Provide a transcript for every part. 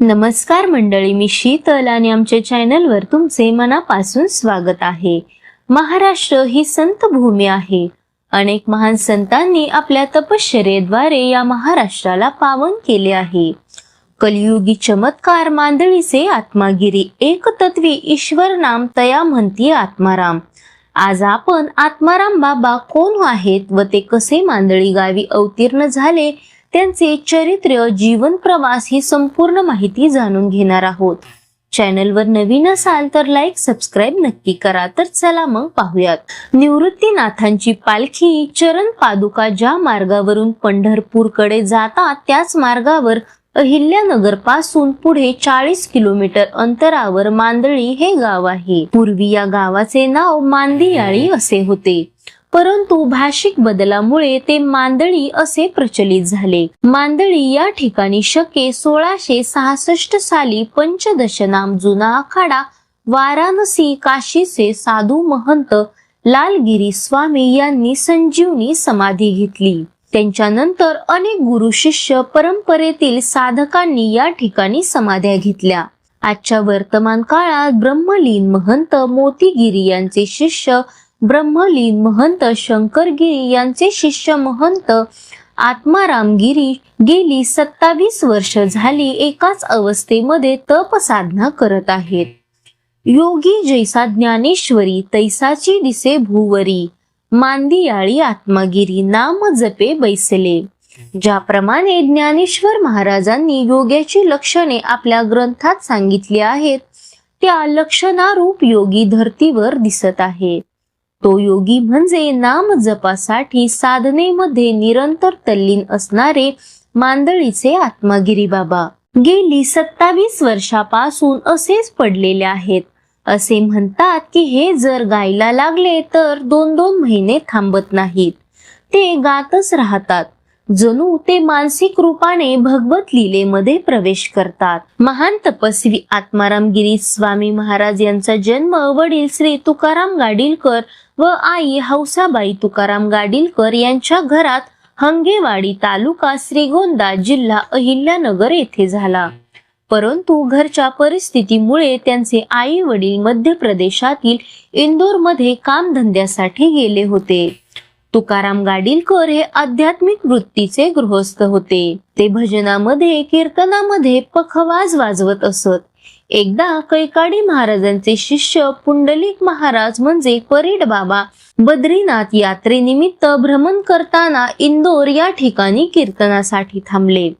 नमस्कार मंडळी मी शीतल आणि आमच्या चॅनलवर तुमचे मनापासून स्वागत आहे. महाराष्ट्र ही संत भूमी आहे. अनेक महान संतांनी आपल्या तपश्चर्येद्वारे या महाराष्ट्राला पावन केले आहे. कलियुगी चमत्कार मांदळीचे आत्मागिरी एक तत्वी ईश्वर नाम तया म्हणती आत्माराम. आज आपण आत्माराम बाबा कोण आहेत व ते कसे मांदळी गावी अवतीर्ण झाले त्यांचे चरित्र जीवन प्रवास ही संपूर्ण माहिती जाणून घेणार आहोत. चॅनलवर नवीन असाल तर लाईक सबस्क्राईब नक्की करा. तर चला मग पाहूयात. निवृत्तीनाथांची पालखी चरण पादुका ज्या मार्गावरून पंढरपूरकडे जातात त्याच मार्गावर अहिल्यानगरपासून पुढे चाळीस किलोमीटर अंतरावर मांदळी हे गाव आहे. पूर्वी या गावाचे नाव मांदियाळी असे होते. परंतु भाषिक बदलामुळे ते मांदळी असे प्रचलित झाले. मांदळी या ठिकाणी शके सोळाशे सहासष्ट साली पंचदश नाम जुना आखाडा वाराणसी काशीचे साधू महंत लालगिरी स्वामी यांनी संजीवनी समाधी घेतली. त्यांच्यानंतर अनेक गुरु शिष्य परंपरेतील साधकांनी या ठिकाणी समाध्या घेतल्या. आजच्या वर्तमान काळात ब्रह्मलीन महंत मोतीगिरी यांचे शिष्य ब्रह्मलीन महंत शंकरगिरी यांचे शिष्य महंत आत्मारामगिरी गेली सत्तावीस वर्ष झाली एकाच अवस्थेमध्ये तप साधना करत आहेत. योगी जैसा ज्ञानेश्वरी तैसाची दिसे भूवरी मांदियाळी आत्मागिरी नाम जपे बैसले. ज्याप्रमाणे ज्ञानेश्वर महाराजांनी योग्याची लक्षणे आपल्या ग्रंथात सांगितली आहेत त्या लक्षणारूप योगी धर्तीवर दिसत आहे. तो योगी म्हणजे नाम जपासाठी साधनेमध्ये निरंतर तल्लीन असणारे मांदळीचे आत्मागिरी बाबा. गेली सत्तावीस वर्षापासून असेच पडलेले आहेत. असे म्हणतात की हे जर गायला लागले तर दोन दोन महिने थांबत नाहीत. ते गातच राहतात. जणू ते मानसिक रूपाने भगवत लीलेमध्ये प्रवेश करतात. महान तपस्वी आत्मारामगिरी स्वामी महाराज यांचा जन्म वडील श्री तुकाराम गाडीलकर व आई हौसाबाई तुकाराम गाडीलकर यांच्या घरात हंगेवाडी तालुका श्रीगोंदा जिल्हा अहिल्यानगर येथे झाला. परंतु घरच्या परिस्थितीमुळे त्यांचे आई वडील मध्य प्रदेशातील इंदोरमध्ये कामधंद्यासाठी गेले होते. तुकाराम गाडीलकर हे आध्यात्मिक वृत्तीचे गृहस्थ होते. ते भजनामध्ये कीर्तनामध्ये पखवाज वाजवत असत. एकदा कैकाडी महाराजांचे शिष्य पुंडलिक महाराज म्हणजे परेड बाबा बद्रीनाथ यात्रेनिमित्त भ्रमण करताना इंदोर या ठिकाणी कीर्तनासाठी थांबले.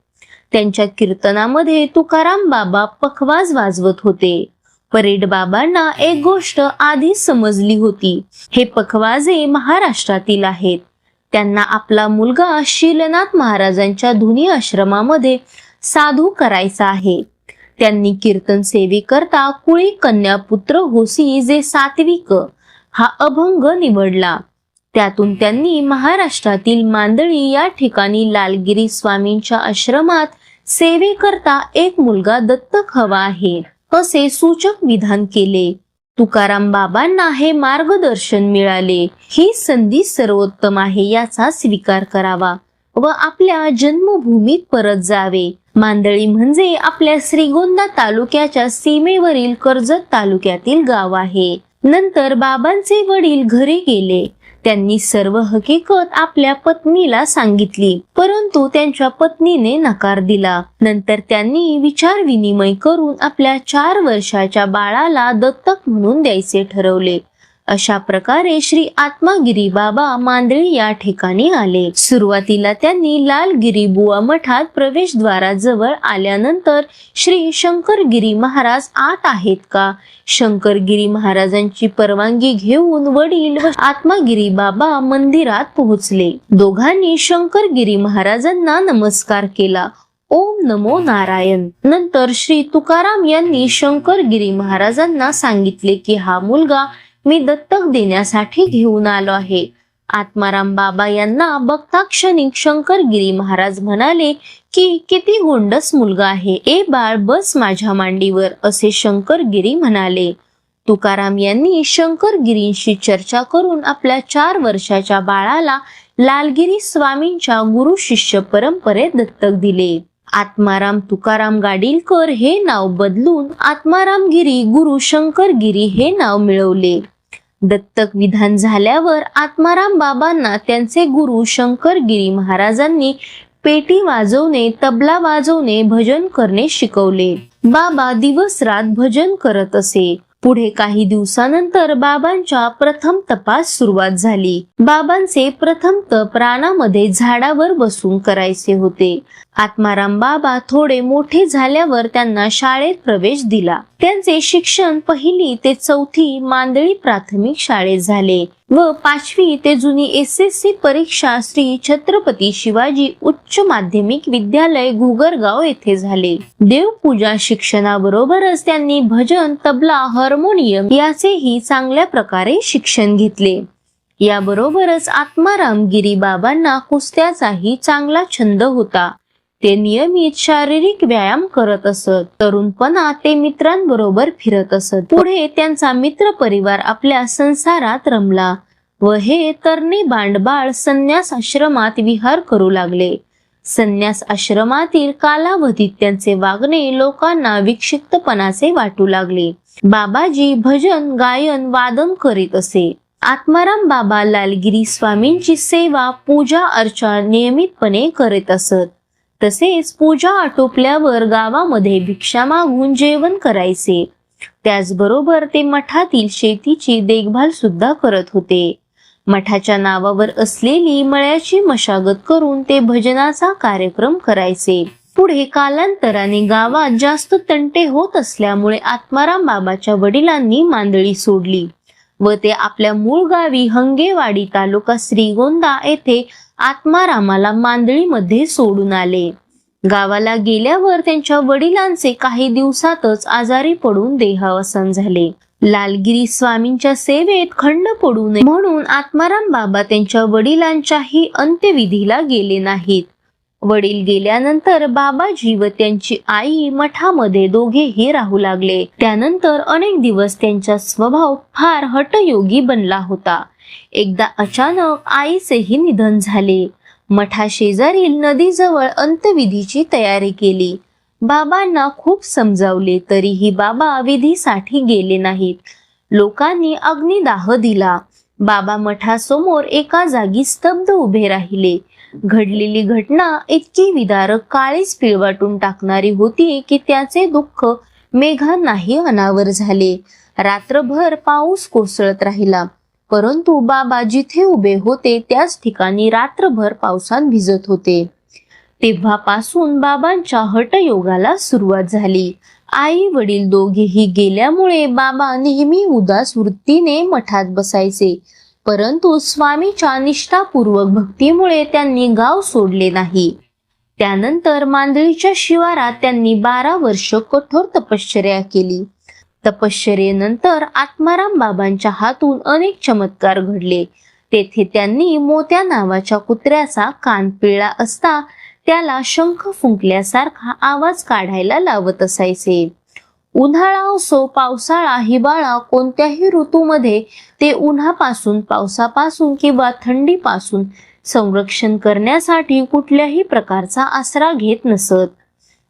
त्यांच्या कीर्तनामध्ये तुकाराम बाबा पखवाज वाजवत होते. परेड बाबांना एक गोष्ट आधीच समजली होती. हे पखवाजे महाराष्ट्रातील आहेत. त्यांना आपला मुलगा शीलनाथ महाराजांच्या धुनी आश्रमामध्ये साधू करायचा आहे. त्यांनी कीर्तन सेवेकरता कुळी कन्या पुत्र होसी जे सात्विक हा अभंग निवडला. त्यातून त्यांनी महाराष्ट्रातील मांदळी या ठिकाणी लालगिरी स्वामींच्या आश्रमात सेवेकरता एक मुलगा दत्तक हवा आहे असे सूचक विधान केले. तुकाराम बाबांना हे मार्गदर्शन मिळाले. ही संधी सर्वोत्तम आहे याचा स्वीकार करावा व आपल्या जन्मभूमीत परत जावे. मांदळी म्हणजे आपल्या श्रीगोंदा तालुक्याच्या सीमेवरील कर्जत तालुक्यातील गाव आहे. नंतर बाबांचे वडील घरी गेले. त्यांनी सर्व हकीकत आपल्या पत्नीला सांगितली परंतु त्यांच्या पत्नीने नकार दिला. नंतर त्यांनी विचार विनिमय करून आपल्या चार वर्षाच्या बाळाला दत्तक म्हणून द्यायचे ठरवले. अशा प्रकारे श्री आत्मागिरी बाबा मांदळी या ठिकाणी आले. सुरुवातीला त्यांनी लालगिरी बुवा मठात प्रवेशद्वाराजवळ आल्यानंतर श्री शंकरगिरी महाराज आत आहेत का? शंकरगिरी महाराजांची परवानगी घेऊन वडील आत्मागिरी बाबा मंदिरात पोहोचले. दोघांनी शंकरगिरी महाराजांना नमस्कार केला. ओम नमो नारायण. नंतर श्री तुकाराम यांनी शंकरगिरी महाराजांना सांगितले की हा मुलगा मी दत्तक देण्यासाठी घेऊन आलो आहे. आत्माराम बाबा यांना बघता क्षणिक शंकरगिरी महाराज म्हणाले की किती गोंडस मुलगा आहे. ए बाळ बस माझ्या मांडीवर असे शंकरगिरी म्हणाले. तुकाराम यांनी शंकरगिरींशी चर्चा करून आपल्या चार वर्षाच्या बाळाला लालगिरी स्वामींच्या गुरु शिष्य परंपरेत दत्तक दिले. आत्माराम तुकाराम गाडीलकर हे नाव बदलून आत्मारामगिरी गुरु शंकरगिरी हे नाव मिळवले. दत्तक विधान झाल्यावर आत्माराम बाबांना त्यांचे गुरु शंकरगिरी महाराजांनी पेटी वाजवणे तबला वाजवणे भजन करणे शिकवले. बाबा दिवस रात भजन करत असे. पुढे काही दिवसानंतर बाबांच्या प्रथम तपास सुरुवात झाली. बाबांचे प्रथम तप रानामध्ये झाडावर बसून करायचे होते. आत्माराम बाबा थोडे मोठे झाल्यावर त्यांना शाळेत प्रवेश दिला. त्यांचे शिक्षण पहिली ते चौथी मांदळी प्राथमिक शाळेत झाले. व पाचवी ते जुनी एस एस सी परीक्षा श्री छत्रपती शिवाजी उच्च माध्यमिक विद्यालय घुगरगाव येथे झाले. देवपूजा शिक्षणाबरोबरच त्यांनी भजन तबला हार्मोनियम याचेही चांगल्या प्रकारे शिक्षण घेतले. याबरोबरच आत्माराम गिरी बाबांना कुस्त्याचाही चांगला छंद होता. ते नियमित शारीरिक व्यायाम करत असत. तरुणपणा ते मित्रांबरोबर फिरत असत. पुढे त्यांचा मित्र परिवार आपल्या संसारात रमला व हे तरणे बांडबाळ संन्यास आश्रमात विहार करू लागले. संन्यास आश्रमातील कालावधीत त्यांचे वागणे लोकांना विक्षिप्तपणाचे वाटू लागले. बाबाजी भजन गायन वादन करीत असे. आत्माराम बाबा लालगिरी स्वामींची सेवा पूजा अर्चा नियमितपणे करीत असत. तसेच पूजा आटोपल्यावर गावामध्ये भिक्षा मागून जेवण करायचे. त्याचबरोबर ते मठातील शेतीची देखभाल सुद्धा करत होते. मठाच्या नावावर असलेली मळ्याची मशागत करून ते भजनाचा कार्यक्रम करायचे. पुढे कालांतराने गावात जास्त तंटे होत असल्यामुळे आत्माराम बाबाच्या वडिलांनी मांदळी सोडली व ते आपल्या मूळ गावी हंगेवाडी तालुका श्रीगोंदा येथे आत्मारामाला मांदळीमध्ये सोडून आले. गावाला गेल्यावर त्यांच्या वडिलांचे काही दिवसातच आजारी पडून देहावसन झाले. लालगिरी स्वामींच्या सेवेत खंड पडू नये म्हणून आत्माराम बाबा त्यांच्या वडिलांच्याही अंत्यविधीला गेले नाहीत. वडील गेल्यानंतर बाबाजी व त्यांची आई मठामध्ये दोघेही राहू लागले. त्यानंतर अनेक दिवस त्यांचा स्वभाव फार हटयोगी बनला होता. एकदा अचानक आईचेही निधन झाले. मठाशेजारील नदीजवळ अंत्यविधीची तयारी केली. बाबांना खूप समजावले तरीही बाबा विधीसाठी गेले नाहीत. लोकांनी अग्निदाह दिला. बाबा मठासमोर एका जागी स्तब्ध उभे राहिले. घडलेली घटना इतकी विदारक काळीच पिळवाटून टाकणारी होती की त्याचे दुःख मेघांनाही अनावर झाले. रात्रभर पाऊस कोसळत राहिला. परंतु बाबा जिथे उभे होते त्याच ठिकाणी रात्रभर पावसात भिजत होते. तेव्हापासून बाबांच्या हटयोगाला सुरुवात झाली. आई वडील दोघेही गेल्यामुळे बाबा नेहमी उदास वृत्तीने मठात बसायचे. परंतु स्वामीच्या निष्ठापूर्वक भक्तीमुळे त्यांनी गाव सोडले नाही. त्यानंतर मांदळीच्या शिवारात त्यांनी बारा वर्ष कठोर तपश्चर्या केली. तपश्चर्येनंतर आत्माराम बाबांच्या हातून अनेक चमत्कार घडले. तेथे त्यांनी मोत्या नावाच्या कुत्र्याचा कान पिळला असता त्याला शंख फुंकल्यासारखा आवाज काढायला लावत असायचे. उन्हाळा असो पावसाळा हिवाळा कोणत्याही ऋतूमध्ये ते उन्हापासून पावसापासून किंवा थंडीपासून संरक्षण करण्यासाठी कुठल्याही प्रकारचा आसरा घेत नसत.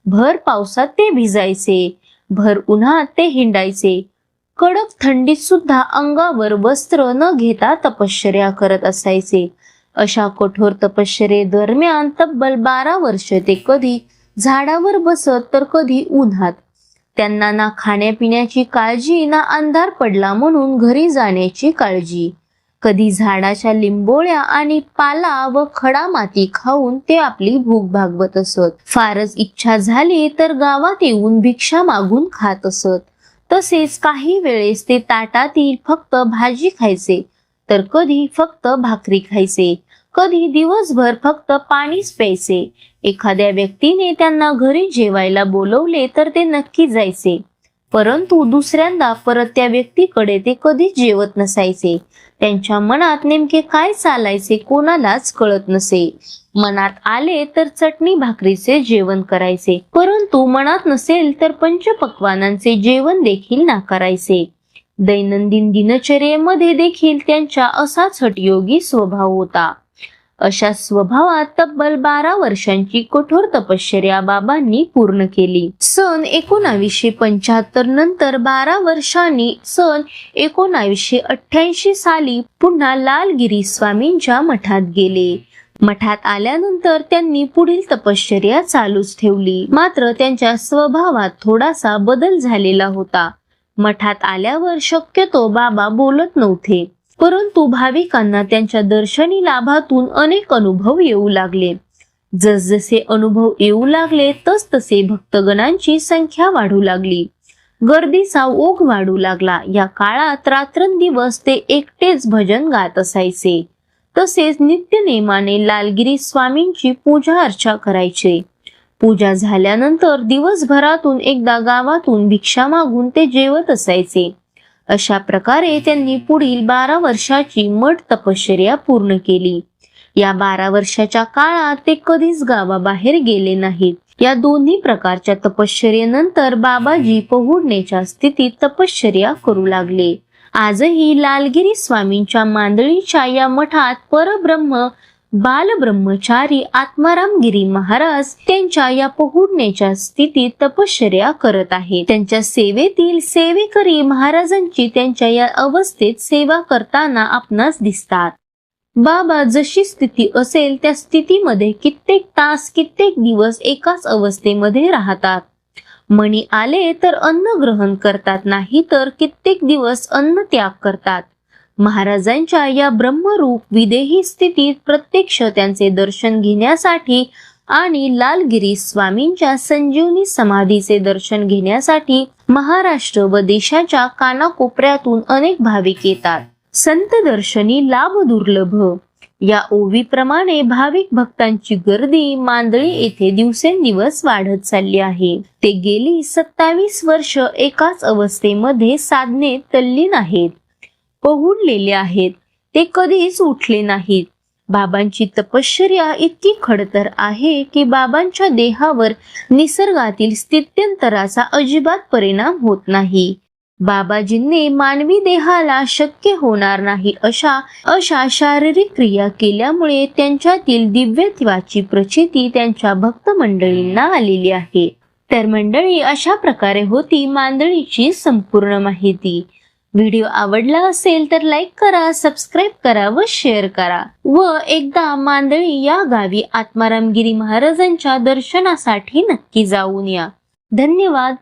भर पावसात ते भिजायचे. भर उन्हात ते हिंडायचे. कडक थंडीत सुद्धा अंगावर वस्त्र न घेता तपश्चर्या करत असायचे. अशा कठोर तपश्चर्ये दरम्यान तब्बल बारा वर्ष ते कधी झाडावर बसत तर कधी उन्हात. त्यांना ना खाण्यापिण्याची काळजी ना अंधार पडला म्हणून घरी जाण्याची काळजी. कधी झाडाच्या लिंबोळ्या आणि पाला व खडा माती खाऊन ते आपली भूक भागवत असत. फारच इच्छा झाली तर गावात येऊन भिक्षा मागून खात असत. तसेच काही वेळेस ते ताटातील फक्त भाजी खायचे तर कधी फक्त भाकरी खायचे कधी दिवसभर फक्त पाणीच प्यायचे. एखाद्या व्यक्तीने त्यांना घरी जेवायला बोलवले तर ते नक्की जायचे. परंतु दुसऱ्यांदा परत त्या व्यक्तीकडे ते कधीच जेवत नसायचे. त्यांच्या मनात नेमके काय चालायचे कोणालाच कळत नसे. मनात आले तर चटणी भाकरीचे जेवण करायचे. परंतु मनात नसेल तर पंचपक्वानांचे जेवण देखील नाकारायचे. दैनंदिन दिनचर्येमध्ये देखील त्यांच्या असाच हटयोगी स्वभाव होता. अशा स्वभावात तब्बल बारा वर्षांची कठोर तपश्चर्या बाबांनी पूर्ण केली. सन एकोणावीसशे पंच्याहत्तर नंतर बारा वर्षांनी सन एकोणावीसशे अठ्ठ्याऐंशी साली पुन्हा लालगिरी स्वामींच्या मठात गेले. मठात आल्यानंतर त्यांनी पुढील तपश्चर्या चालूच ठेवली. मात्र त्यांच्या स्वभावात थोडासा बदल झालेला होता. मठात आल्यावर शक्यतो बाबा बोलत नव्हते. परंतु भाविकांना त्यांच्या दर्शनी लाभातून अनेक अनुभव येऊ लागले. जसजसे अनुभव येऊ लागले तस तसे भक्तगणांची संख्या वाढू लागली. गर्दीचा ओघ वाढू लागला. या काळात रात्रंदिवस ते एकटेच भजन गात असायचे. तसेच नित्यनेमाने लालगिरी स्वामींची पूजा अर्चा करायचे. पूजा झाल्यानंतर दिवसभरातून एकदा गावातून भिक्षा मागून ते जेवत असायचे. अशा प्रकारे त्यांनी पुढील बारा वर्षाची मठ तपश्चर्या पूर्ण केली. या बारा वर्षाच्या काळात ते कधीच गावाबाहेर गेले नाहीत. या दोन्ही प्रकारच्या तपश्चर्येनंतर बाबाजी पहुडण्याच्या स्थितीत तपश्चर्या करू लागले. आजही लालगिरी स्वामींच्या मांदळीच्या या मठात परब्रह्म बालब्रह्मचारी आत्मारामगिरी महाराज त्यांच्या या पोहुडण्याच्या स्थितीत तपश्चर्या करत आहेत. त्यांच्या सेवेतील सेवेकरी महाराजांची त्यांच्या या अवस्थेत सेवा करताना आपणास दिसतात. बाबा जशी स्थिती असेल त्या स्थितीमध्ये कित्येक तास कित्येक दिवस एकाच अवस्थेमध्ये राहतात. मणी आले तर अन्न ग्रहण करतात नाही तर कित्येक दिवस अन्न त्याग करतात. महाराजांच्या या ब्रह्मरूप विदेही स्थितीत प्रत्यक्ष त्यांचे दर्शन घेण्यासाठी आणि लालगिरी स्वामींच्या संजीवनी समाधीचे दर्शन घेण्यासाठी महाराष्ट्र व देशाच्या कानाकोपऱ्यातून अनेक भाविक येतात. संत दर्शनी लाभ दुर्लभ. या ओवीप्रमाणे भाविक भक्तांची गर्दी मांदळी येथे दिवसेंदिवस वाढत चालली आहे. ते गेली सत्तावीस वर्ष एकाच अवस्थेमध्ये साधने तल्लीन आहेत. पहुडलेले आहेत. ते कधीच उठले नाहीत. बाबांची तपश्चर्या इतकी खडतर आहे की बाबांच्या देहावर निसर्गातील स्थित्यंतराचा अजिबात परिणाम होत नाही. बाबाजींनी मानवी देहाला शक्य होणार नाही अशा अशा शारीरिक क्रिया केल्यामुळे त्यांच्यातील दिव्यत्वाची प्रचिती त्यांच्या भक्त मंडळींना आलेली आहे. तर मंडळी अशा प्रकारे होती मांदळीची संपूर्ण माहिती. व्हिडिओ आवडला असेल तर लाईक करा सबस्क्राईब करा व शेअर करा. व एकदा मांदळी या गावी आत्मारामगिरी महाराजांच्या दर्शनासाठी नक्की जाऊन या. धन्यवाद.